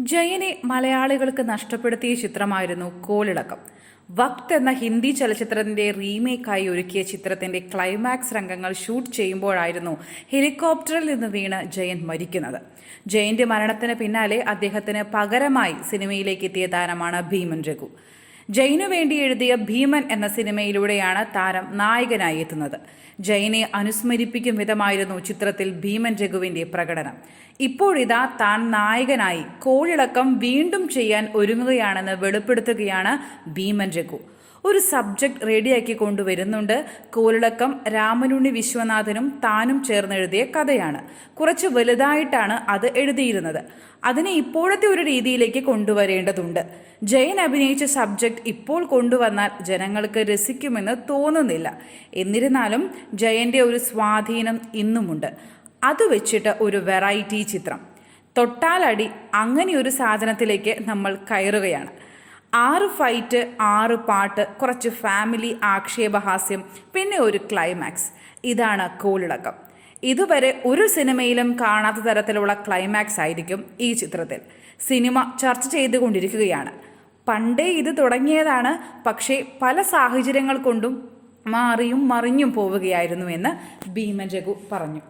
ജയനെ മലയാളികൾക്ക് നഷ്ടപ്പെടുത്തിയ ചിത്രമായിരുന്നു കോളിളക്കം. വക്ത് എന്ന ഹിന്ദി ചലച്ചിത്രത്തിന്റെ റീമേക്കായി ഒരുക്കിയ ചിത്രത്തിന്റെ ക്ലൈമാക്സ് രംഗങ്ങൾ ഷൂട്ട് ചെയ്യുമ്പോഴായിരുന്നു ഹെലികോപ്റ്ററിൽ നിന്ന് വീണ് ജയൻ മരിക്കുന്നത്. ജയന്റെ മരണത്തിന് പിന്നാലെ അദ്ദേഹത്തിന് പകരമായി സിനിമയിലേക്ക് എത്തിയ താരമാണ് ഭീമൻ രഘു. ജയിനു വേണ്ടി എഴുതിയ ഭീമൻ എന്ന സിനിമയിലൂടെയാണ് താരം നായകനായി എത്തുന്നത്. ജയിനെ അനുസ്മരിപ്പിക്കും വിധമായിരുന്നു ചിത്രത്തിൽ ഭീമൻ രഘുവിന്റെ പ്രകടനം. ഇപ്പോഴിതാ താൻ നായകനായി കോഴിളക്കം വീണ്ടും ചെയ്യാൻ ഒരുങ്ങുകയാണെന്ന് വെളിപ്പെടുത്തുകയാണ് ഭീമൻ രഘു. ഒരു സബ്ജക്ട് റെഡിയാക്കി കൊണ്ടുവരുന്നുണ്ട്. കോളിളക്കം രാമനുണ്ണി വിശ്വനാഥനും താനും ചേർന്നെഴുതിയ കഥയാണ്. കുറച്ച് വലുതായിട്ടാണ് അത് എഴുതിയിരുന്നത്. അതിനെ ഇപ്പോഴത്തെ ഒരു രീതിയിലേക്ക് കൊണ്ടുവരേണ്ടതുണ്ട്. ജയൻ അഭിനയിച്ച സബ്ജക്ട് ഇപ്പോൾ കൊണ്ടുവന്നാൽ ജനങ്ങൾക്ക് രസിക്കുമെന്ന് തോന്നുന്നില്ല. എന്നിരുന്നാലും ജയന്റെ ഒരു സ്വാധീനം ഇന്നുമുണ്ട്. അത് വെച്ചിട്ട് ഒരു വെറൈറ്റി ചിത്രം. തൊട്ടാലടി അങ്ങനെ ഒരു സാധനത്തിലേക്ക് നമ്മൾ കയറുകയാണ്. ആറ് ഫൈറ്റ് ആറ് പാട്ട് കുറച്ച് ഫാമിലി ആക്ഷേപഹാസ്യം പിന്നെ ഒരു ക്ലൈമാക്സ് ഇതാണ് കോളിളക്കം. ഇതുവരെ ഒരു സിനിമയിലും കാണാത്ത തരത്തിലുള്ള ക്ലൈമാക്സ് ആയിരിക്കും ഈ ചിത്രത്തിൽ. സിനിമ ചർച്ച ചെയ്തുകൊണ്ടിരിക്കുകയാണ്. പണ്ടേ ഇത് തുടങ്ങിയതാണ് പക്ഷേ പല സാഹചര്യങ്ങൾ കൊണ്ടും മാറിയും മറിഞ്ഞും പോവുകയായിരുന്നു എന്ന് ഭീമൻ രഘു പറഞ്ഞു.